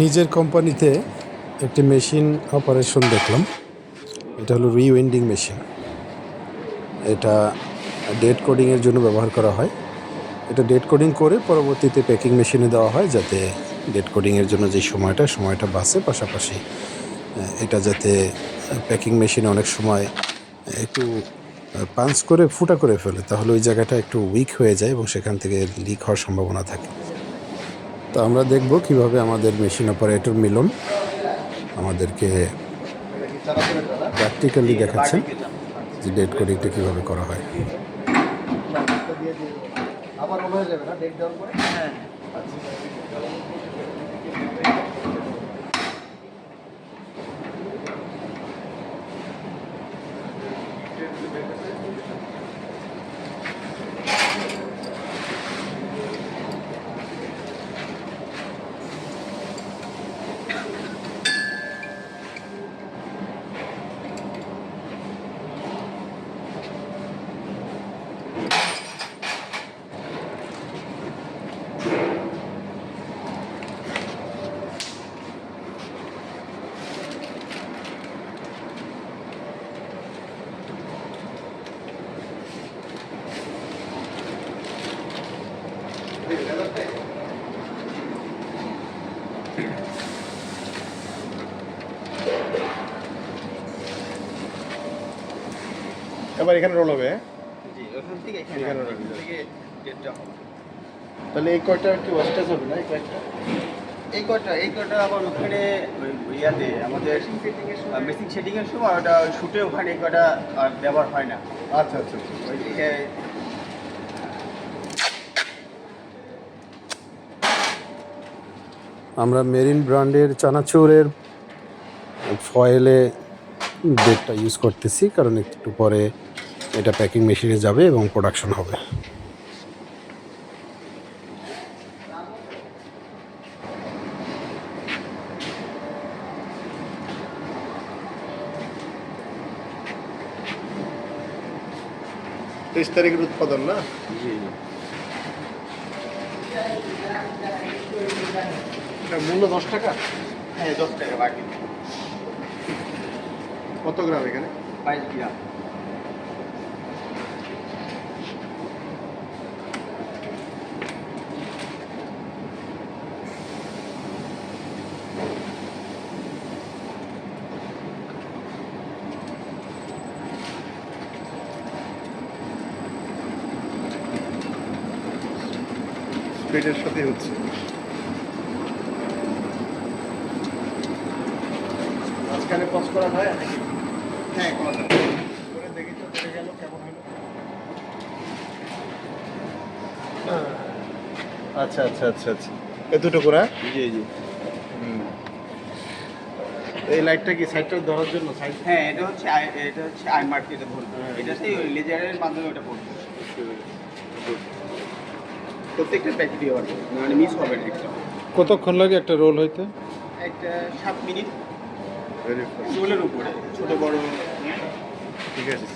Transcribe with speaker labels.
Speaker 1: নিজের কোম্পানিতে একটি মেশিন অপারেশন দেখলাম। এটা হলো রিউইন্ডিং মেশিন এটা ডেট কোডিংয়ের জন্য ব্যবহার করা হয়। এটা ডেট কোডিং করে পরবর্তীতে প্যাকিং মেশিনে দেওয়া হয় যাতে ডেট কোডিংয়ের জন্য যে সময়টা সময়টা বাঁচে। পাশাপাশি এটা যাতে প্যাকিং মেশিনে অনেক সময় একটু পাঞ্চ করে, ফুটা করে ফেলে। তাহলে ওই জায়গাটা একটু উইক হয়ে যায় এবং সেখান থেকে লিক হওয়ার সম্ভাবনা থাকে। তো আমরা দেখব কীভাবে আমাদের মেশিন অপারেটর মিলন আমাদেরকে প্র্যাকটিক্যালি দেখাচ্ছেন যে ডেট কোডিংটা কীভাবে করা হয়।
Speaker 2: আবার হয়ে যাবে না? ডেট দেওয়ার পরে হ্যাঁ।
Speaker 3: এবার এখানে রোল হবে হ্যাঁ?
Speaker 2: জি ওখান থেকে এখানে
Speaker 3: এখানে
Speaker 2: রাখবেন।
Speaker 3: রাখবেন।
Speaker 2: থেকে ডেটটা হবে
Speaker 3: তাহলে এই কয়টা কি ওয়াস্টেজ হবে না এই কয়েকটা
Speaker 2: এই কটা এই কটা আবার ওখানে ইয়াতে আমাদের মেশিন সেটিং এর সময় ওটা শুটে ওখানে এই কটা আর ব্যবহার হয় না
Speaker 3: আচ্ছা আচ্ছা আচ্ছা
Speaker 2: ওই
Speaker 1: আমরা মেরিন ব্র্যান্ডের চানাচুরের ফয়েলে ডেটটা ইউজ করতেছি কারণ একটু পরে এটা প্যাকিং মেশিনে যাবে এবং প্রোডাকশন হবে।
Speaker 3: তেইশ তারিখের উৎপাদন না?
Speaker 2: জি।
Speaker 3: এটা মূল্য দশ টাকা?
Speaker 2: হ্যাঁ দশ টাকা বাকি।
Speaker 3: কত গ্রাম এখানে?
Speaker 2: বাইশ গ্রাম।
Speaker 3: স্পিডের সাথে হচ্ছে। মাঝখানে পজ করা হয় নাকি
Speaker 2: হ্যাঁ
Speaker 3: করে দেখি তো দেখে গেল কেমন হলো আচ্ছা আচ্ছা আচ্ছা আচ্ছা। এ দুটো করে হ্যাঁ?
Speaker 2: জি। জি
Speaker 3: এই লাইটটা কি সাইডটা ধরার জন্য? সাইড?
Speaker 2: হ্যাঁ এটা হচ্ছে এটা হচ্ছে আই মার্কেটে ধরবে এটাতেই ওই লেজারের মাধ্যমে ওটা পড়বে। প্রত্যেকটা প্যাকেট দিয়ে হবে মানে মিস হবে না একটা।
Speaker 1: কতক্ষণ লাগে একটা রোল হইতে?
Speaker 2: একটা সাত মিনিট। রোলের উপরে ছোট বড়
Speaker 3: ঠিক আছে।